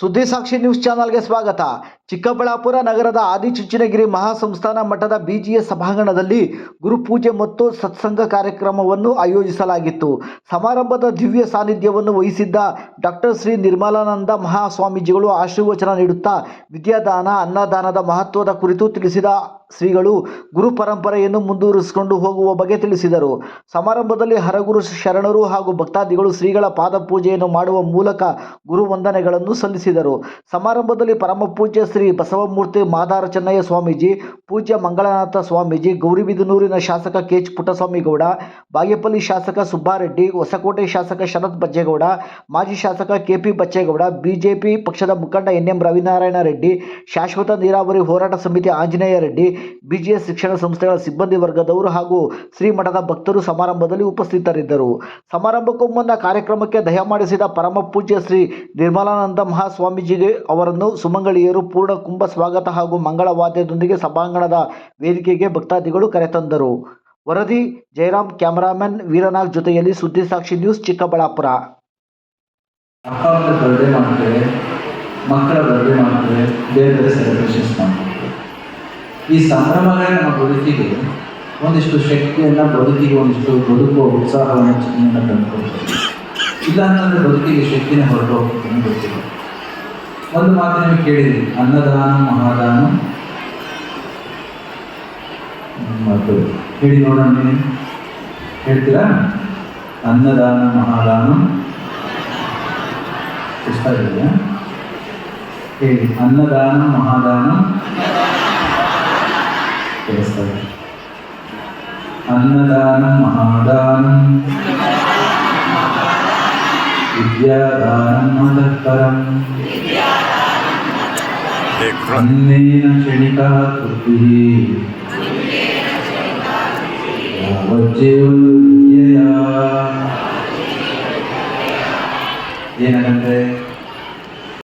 ಸುದ್ದಿ ಸಾಕ್ಷಿ ನ್ಯೂಸ್ ಚಾನಲ್ಗೆ ಸ್ವಾಗತ. ಚಿಕ್ಕಬಳ್ಳಾಪುರ ನಗರದ ಆದಿಚುಂಚನಗಿರಿ ಮಹಾಸಂಸ್ಥಾನ ಮಠದ ಬಿಜಿಎಸ್ ಸಭಾಂಗಣದಲ್ಲಿ ಗುರುಪೂಜೆ ಮತ್ತು ಸತ್ಸಂಗ ಕಾರ್ಯಕ್ರಮವನ್ನು ಆಯೋಜಿಸಲಾಗಿತ್ತು. ಸಮಾರಂಭದ ದಿವ್ಯ ಸಾನ್ನಿಧ್ಯವನ್ನು ವಹಿಸಿದ್ದ ಡಾಕ್ಟರ್ ಶ್ರೀ ನಿರ್ಮಲಾನಂದ ಮಹಾಸ್ವಾಮೀಜಿಗಳು ಆಶೀರ್ವಚನ ನೀಡುತ್ತಾ ವಿದ್ಯಾದಾನ, ಅನ್ನದಾನದ ಮಹತ್ವದ ಕುರಿತು ತಿಳಿಸಿದ ಶ್ರೀಗಳು ಗುರು ಪರಂಪರೆಯನ್ನು ಮುಂದುವರಿಸಿಕೊಂಡು ಹೋಗುವ ಬಗ್ಗೆ ತಿಳಿಸಿದರು. ಸಮಾರಂಭದಲ್ಲಿ ಹರಗುರು ಶರಣರು ಹಾಗೂ ಭಕ್ತಾದಿಗಳು ಶ್ರೀಗಳ ಪಾದಪೂಜೆಯನ್ನು ಮಾಡುವ ಮೂಲಕ ಗುರು ವಂದನೆಗಳನ್ನು ಸಲ್ಲಿಸಿದರು. ಸಮಾರಂಭದಲ್ಲಿ ಪರಮ ಪೂಜ್ಯ ಶ್ರೀ ಬಸವಮೂರ್ತಿ ಮಾದಾರ ಚೆನ್ನಯ್ಯ ಸ್ವಾಮೀಜಿ, ಪೂಜ್ಯ ಮಂಗಳನಾಥ ಸ್ವಾಮೀಜಿ, ಗೌರಿಬಿದನೂರಿನ ಶಾಸಕ ಕೆ ಎಚ್ ಪುಟ್ಟಸ್ವಾಮಿಗೌಡ, ಬಾಗೇಪಲ್ಲಿ ಶಾಸಕ ಸುಬ್ಬಾರೆಡ್ಡಿ, ಹೊಸಕೋಟೆ ಶಾಸಕ ಶರತ್ ಬಚ್ಚೇಗೌಡ ಮಾಜಿ ಶಾಸಕ ಕೆಪಿ ಬಚ್ಚೇಗೌಡ ಬಿಜೆಪಿ ಪಕ್ಷದ ಮುಖಂಡ ಎನ್ ಎಂ ರವಿನಾರಾಯಣ ರೆಡ್ಡಿ, ಶಾಶ್ವತ ನೀರಾವರಿ ಹೋರಾಟ ಸಮಿತಿ ಆಂಜನೇಯ ರೆಡ್ಡಿ, ಬಿಜಿಎಸ್ ಶಿಕ್ಷಣ ಸಂಸ್ಥೆಗಳ ಸಿಬ್ಬಂದಿ ವರ್ಗದವರು ಹಾಗೂ ಶ್ರೀಮಠದ ಭಕ್ತರು ಸಮಾರಂಭದಲ್ಲಿ ಉಪಸ್ಥಿತರಿದ್ದರು. ಸಮಾರಂಭಕ್ಕೂ ಮುನ್ನ ಕಾರ್ಯಕ್ರಮಕ್ಕೆ ದಯಮಾಡಿಸಿದ ಪರಮ ಪೂಜ್ಯ ಶ್ರೀ ನಿರ್ಮಲಾನಂದ ಮಹಾಸ್ವಾಮೀಜಿಗೆ ಅವರನ್ನು ಸುಮಂಗಳಿಯರು ಪೂರ್ಣ ಕುಂಭ ಸ್ವಾಗತ ಹಾಗೂ ಮಂಗಳ ವಾದ್ಯದೊಂದಿಗೆ ಸಭಾಂಗಣದ ವೇದಿಕೆಗೆ ಭಕ್ತಾದಿಗಳು ಕರೆತಂದರು ವರದಿ ಜಯರಾಮ್ ಕ್ಯಾಮರಾಮನ್, ವೀರನಾಗ್ ಜೊತೆಯಲ್ಲಿ ಸುದ್ದಿ ಸಾಕ್ಷಿ ನ್ಯೂಸ್, ಚಿಕ್ಕಬಳ್ಳಾಪುರ. ಈ ಸಂಭ್ರಮಗಳೇ ನಮ್ಮ ಬದುಕಿಗೆ ಒಂದಿಷ್ಟು ಶಕ್ತಿಯನ್ನು ಬದುಕಿಗೆ ಒಂದಿಷ್ಟು ಬದುಕುವ ಉತ್ಸಾಹವನ್ನು ಚಿಹ್ನೆಯನ್ನು ತಂದುಕೊಡ್ತೀವಿ ಇಲ್ಲ ಅಂತಂದರೆ ಬದುಕಿಗೆ ಶಕ್ತಿನೇ ಹೊರಟು ಹೋಗ್ತದೆ ಗೊತ್ತಿಲ್ಲ. ಒಂದು ಮಾತು ನೀವು ಕೇಳಿದ್ರಿ ಅನ್ನದಾನ ಮಹಾದಾನ ಮತ್ತು ಹೇಳಿ ನೋಡೋಣ ನೀವು ಹೇಳ್ತೀರಾ ಅನ್ನದಾನ ಮಹಾದಾನ ಪುಸ್ತಕ ಇದೆಯಾ ಹೇಳಿ ಅನ್ನದಾನ ಮಹಾದಾನ ಕೇಳಿಸ್ತಾ ಇದೆ. ಅನ್ನದಾನ ಮಹಾದಾನ विद्यादानं महत्परम् अन्नेन क्षणिकः कृतिः यावज्जीवया ஏன்